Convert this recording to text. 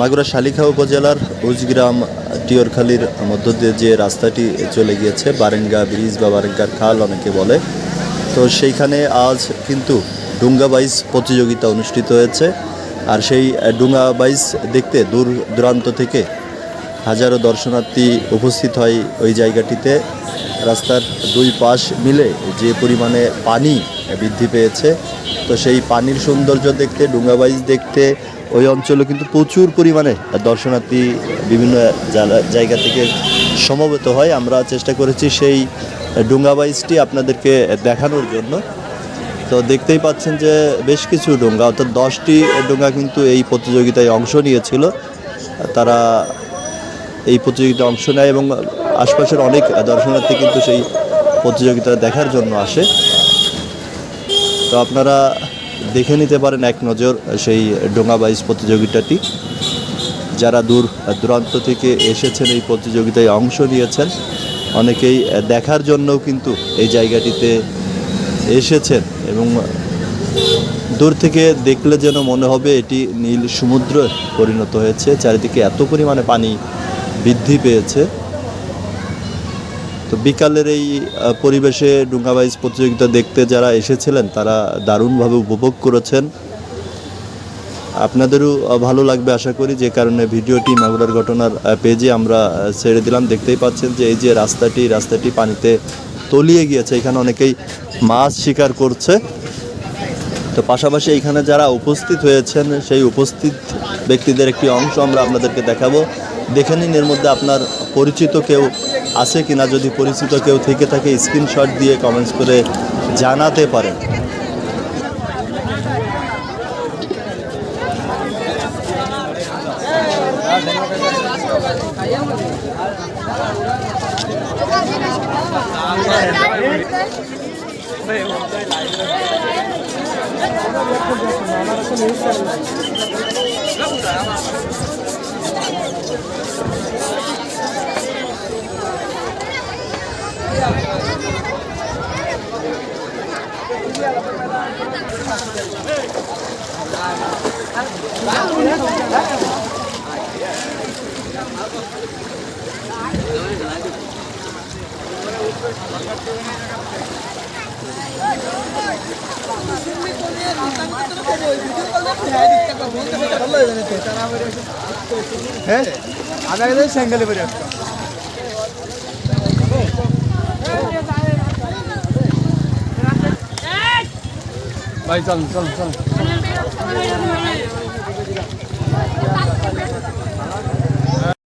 মাগুরা শালিখা উপজেলার উজগ্রাম, টিয়রখালীর মধ্য দিয়ে যে রাস্তাটি চলে গিয়েছে, বারেঙ্গা ব্রিজ বা বারেঙ্গার খাল অনেকে বলে। তো সেইখানে আজ কিন্তু ডুঙ্গা বাইস প্রতিযোগিতা অনুষ্ঠিত হয়েছে। আর সেই ডুঙ্গা বাইস দেখতে দূর দূরান্ত থেকে হাজারো দর্শনার্থী উপস্থিত হয় ওই জায়গাটিতে। রাস্তার দুই পাশ মিলে যে পরিমাণে পানি বৃদ্ধি পেয়েছে। তো সেই পানির সৌন্দর্য দেখতে ডুঙ্গাবাইজ দেখতে, ওই অঞ্চলে কিন্তু প্রচুর পরিমাণে দর্শনার্থী বিভিন্ন জায়গা- থেকে সমবেত হয়। আমরা চেষ্টা করেছি সেই ডুঙ্গাবাইজটি আপনাদেরকে দেখানোর জন্য। তো দেখতেই পাচ্ছেন যে বেশ কিছু ডোঙ্গা, অর্থাৎ দশটি ডোঙ্গা কিন্তু এই প্রতিযোগিতায় অংশ নিয়েছিল। তারা এই প্রতিযোগিতায় অংশ নেয় এবং আশপাশের অনেক দর্শনার্থী কিন্তু সেই প্রতিযোগিতা দেখার জন্য আসে। তো আপনারা দেখে নিতে পারেন এক নজর সেই ডোঙ্গা বাইজ প্রতিযোগিতাটি। যারা দূর, দূরান্ত থেকে এসেছেন এই প্রতিযোগিতায় অংশ নিয়েছেন, অনেকেই দেখার জন্যও কিন্তু এই জায়গাটিতে এসেছেন এবং দূর থেকে দেখলে যেন মনে হবে এটি নীল সমুদ্র পরিণত হয়েছে। চারিদিকে এত পরিমাণে পানি বৃদ্ধি পেয়েছে। তো বিকালের এই পরিবেশে ডুঙ্গাবাইজ প্রতিযোগিতা দেখতে যারা এসেছিলেন, তারা দারুণভাবে উপভোগ করেছেন। আপনাদেরও ভালো লাগবে আশা করি, যে কারণে ভিডিওটি মাগুরার ঘটনার পেজে আমরা ছেড়ে দিলাম। দেখতেই পাচ্ছেন যে এই যে রাস্তাটি রাস্তাটি পানিতে তলিয়ে গিয়েছে, এখানে অনেকেই মাছ শিকার করছে। তো পাশাপাশি এখানে যারা উপস্থিত হয়েছেন, সেই উপস্থিত ব্যক্তিদের একটি অংশ আমরা আপনাদেরকে দেখাবো। দেখে নিন, এর মধ্যে আপনার পরিচিত কেউ আছে কিনা যদি পরিচিত কেউ থেকে থাকে স্ক্রিনশট দিয়ে কমেন্টস করে জানাতে পারেন। হ্যাঁ আমি আগে স্যাঙ্গেলে বেরিয়ে আসতাম ভাই